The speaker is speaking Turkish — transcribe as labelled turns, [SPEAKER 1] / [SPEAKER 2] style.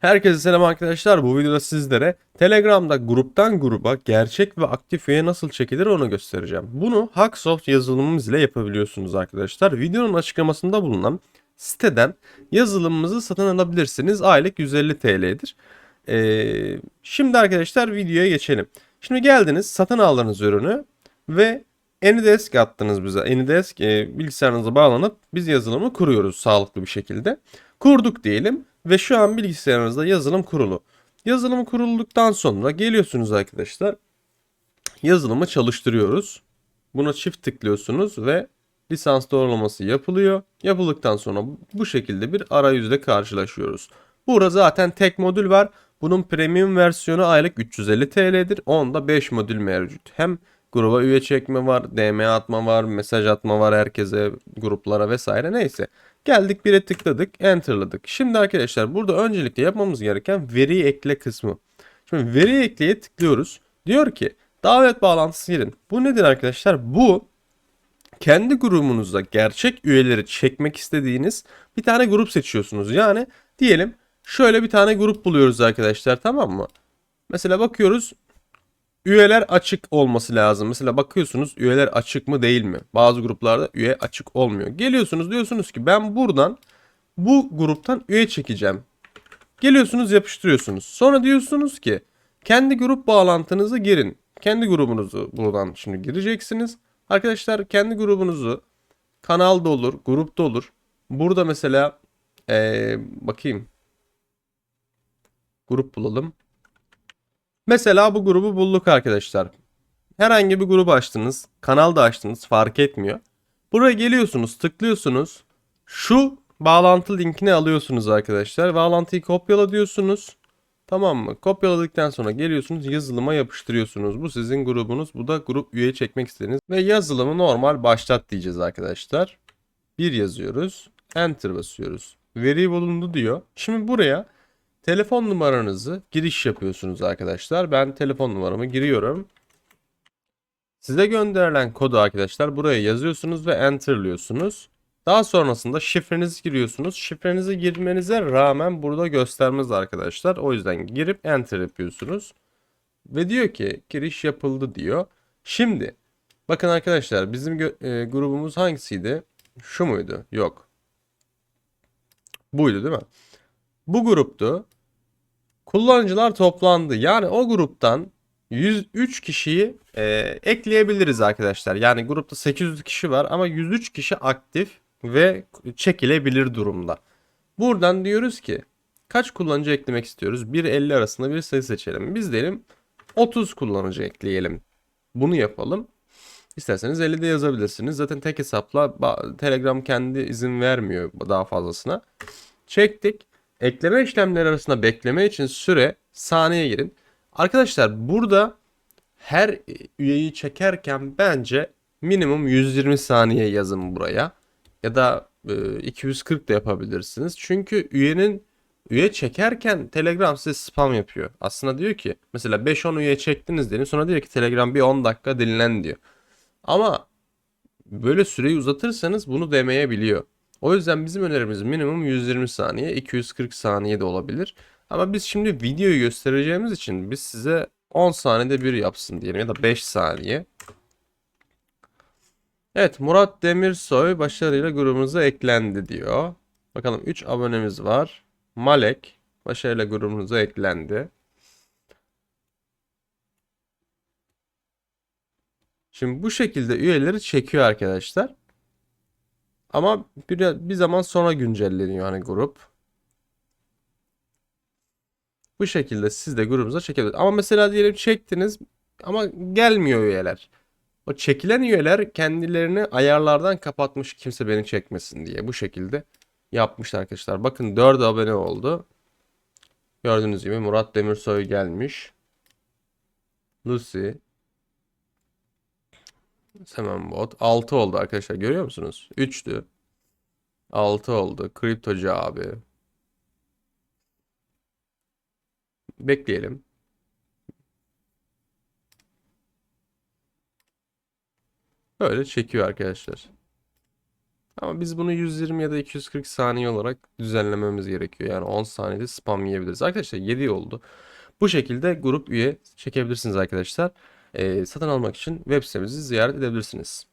[SPEAKER 1] Herkese selam arkadaşlar. Bu videoda sizlere Telegram'da gruptan gruba gerçek ve aktif üye nasıl çekilir onu göstereceğim. Bunu Hacksoft yazılımımız ile yapabiliyorsunuz arkadaşlar. Videonun açıklamasında bulunan siteden yazılımımızı satın alabilirsiniz. Aylık 150 TL'dir. Ee, şimdi arkadaşlar videoya geçelim. Şimdi geldiniz satın aldığınız ürünü ve Anydesk attınız bize. Anydesk e, bilgisayarınıza bağlanıp biz yazılımı kuruyoruz sağlıklı bir şekilde. Kurduk diyelim ve şu an bilgisayarınızda yazılım kurulu. Yazılımı kurulduktan sonra geliyorsunuz arkadaşlar. Yazılımı çalıştırıyoruz. Buna çift tıklıyorsunuz ve lisans doğrulaması yapılıyor. Yapıldıktan sonra bu şekilde bir arayüzle karşılaşıyoruz. Burada zaten tek modül var. Bunun premium versiyonu aylık 350 TL'dir. Onda 5 modül mevcut. Hem gruba üye çekme var, DM atma var, mesaj atma var herkese, gruplara vesaire neyse. Geldik bire tıkladık, enterladık. Şimdi arkadaşlar burada öncelikle yapmamız gereken veri ekle kısmı. Şimdi veri ekleye tıklıyoruz. Diyor ki davet bağlantısı girin. Bu nedir arkadaşlar? Bu kendi grubunuzda gerçek üyeleri çekmek istediğiniz bir tane grup seçiyorsunuz. Yani diyelim şöyle bir tane grup buluyoruz arkadaşlar tamam mı? Mesela bakıyoruz üyeler açık olması lazım. Mesela bakıyorsunuz üyeler açık mı değil mi? Bazı gruplarda üye açık olmuyor. Geliyorsunuz diyorsunuz ki ben buradan bu gruptan üye çekeceğim. Geliyorsunuz yapıştırıyorsunuz. Sonra diyorsunuz ki kendi grup bağlantınızı girin. Kendi grubunuzu buradan şimdi gireceksiniz. Arkadaşlar kendi grubunuzu kanalda olur, grupta olur. Burada mesela ee, bakayım. Grup bulalım. Mesela bu grubu bulduk arkadaşlar. Herhangi bir grubu açtınız, kanal da açtınız fark etmiyor. Buraya geliyorsunuz, tıklıyorsunuz. Şu bağlantı linkini alıyorsunuz arkadaşlar. Bağlantıyı kopyala diyorsunuz. Tamam mı? Kopyaladıktan sonra geliyorsunuz yazılıma yapıştırıyorsunuz. Bu sizin grubunuz. Bu da grup üye çekmek istediğiniz. Ve yazılımı normal başlat diyeceğiz arkadaşlar. Bir yazıyoruz. Enter basıyoruz. Veri bulundu diyor. Şimdi buraya telefon numaranızı giriş yapıyorsunuz arkadaşlar. Ben telefon numaramı giriyorum. Size gönderilen kodu arkadaşlar buraya yazıyorsunuz ve enterliyorsunuz. Daha sonrasında şifrenizi giriyorsunuz. Şifrenizi girmenize rağmen burada göstermez arkadaşlar. O yüzden girip enter yapıyorsunuz. Ve diyor ki giriş yapıldı diyor. Şimdi bakın arkadaşlar bizim e, grubumuz hangisiydi? Şu muydu? Yok. Buydu değil mi? Bu gruptu. Kullanıcılar toplandı. Yani o gruptan 103 kişiyi e, ekleyebiliriz arkadaşlar. Yani grupta 800 kişi var ama 103 kişi aktif ve çekilebilir durumda. Buradan diyoruz ki kaç kullanıcı eklemek istiyoruz? 1-50 arasında bir sayı seçelim. Biz diyelim 30 kullanıcı ekleyelim. Bunu yapalım. İsterseniz 50 de yazabilirsiniz. Zaten tek hesapla Telegram kendi izin vermiyor daha fazlasına. Çektik. Ekleme işlemleri arasında bekleme için süre saniye girin. Arkadaşlar burada her üyeyi çekerken bence minimum 120 saniye yazın buraya. Ya da e, 240 da yapabilirsiniz. Çünkü üyenin üye çekerken Telegram size spam yapıyor. Aslında diyor ki mesela 5-10 üye çektiniz diyelim sonra diyor ki Telegram bir 10 dakika dinlen diyor. Ama böyle süreyi uzatırsanız bunu demeyebiliyor. O yüzden bizim önerimiz minimum 120 saniye, 240 saniye de olabilir. Ama biz şimdi videoyu göstereceğimiz için biz size 10 saniyede bir yapsın diyelim ya da 5 saniye. Evet Murat Demirsoy başarıyla grubumuza eklendi diyor. Bakalım 3 abonemiz var. Malek başarıyla grubumuza eklendi. Şimdi bu şekilde üyeleri çekiyor arkadaşlar. Ama bir, bir zaman sonra güncelleniyor hani grup. Bu şekilde siz de grubunuza çekebilirsiniz. Ama mesela diyelim çektiniz ama gelmiyor üyeler. O çekilen üyeler kendilerini ayarlardan kapatmış kimse beni çekmesin diye. Bu şekilde yapmışlar arkadaşlar. Bakın 4 abone oldu. Gördüğünüz gibi Murat Demirsoy gelmiş. Lucy. Hemen bot. 6 oldu arkadaşlar görüyor musunuz? 3'tü. 6 oldu. Kriptocu abi. Bekleyelim. Böyle çekiyor arkadaşlar. Ama biz bunu 120 ya da 240 saniye olarak düzenlememiz gerekiyor. Yani 10 saniyede spam yiyebiliriz. Arkadaşlar 7 oldu. Bu şekilde grup üye çekebilirsiniz arkadaşlar. Satın almak için web sitemizi ziyaret edebilirsiniz.